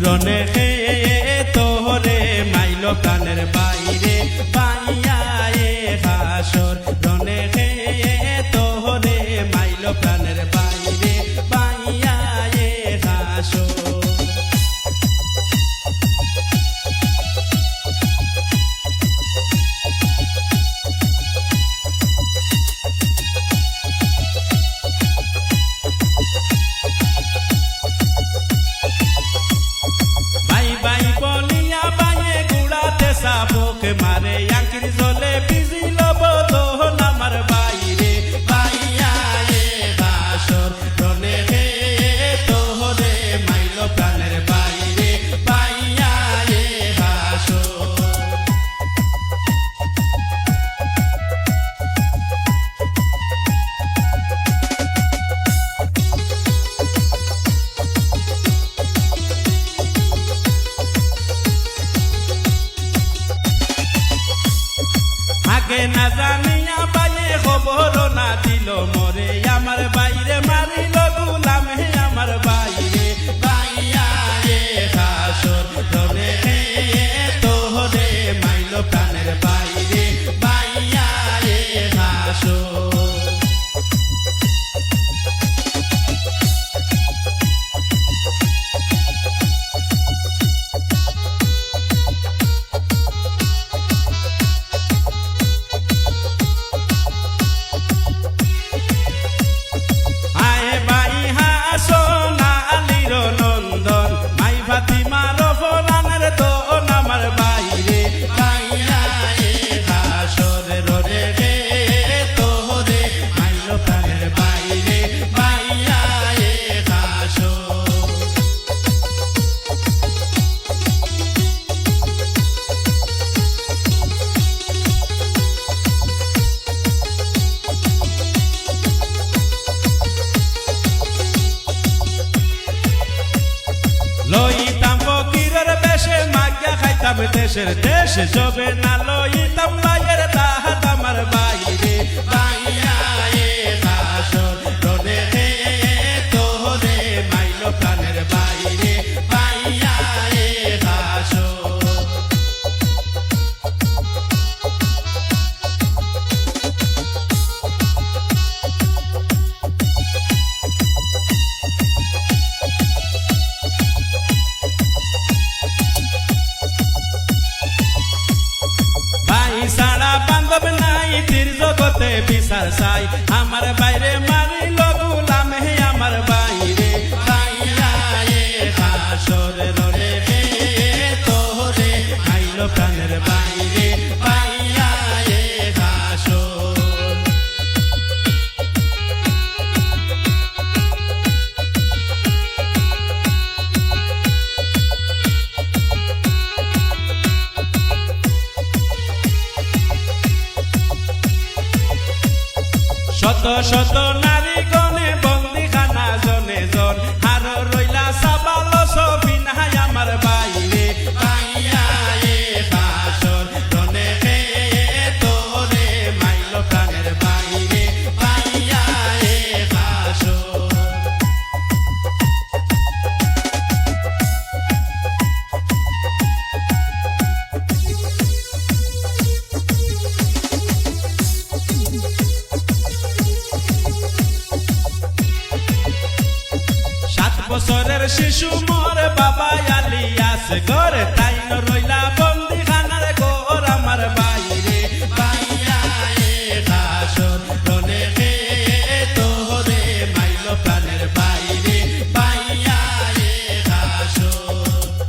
রনে হে তোরে মাইল প্রাণের বা পোক মারে আগে না জানিয়া বাইয়ে খবর না দিল মরে। আমার বাইরে মারিল গুলামে আমার বাইরে। বাইয়া রে খাসর ধরে তোরে মাইল কানের বাইরে। বাইয়া রে খাসর দেশের দেশ জবে না লই করতে বিচার চাই। আমার বাইরে মারিল শত শত না বছরের শিশু মোর বাবা আলী আস ঘরে তাই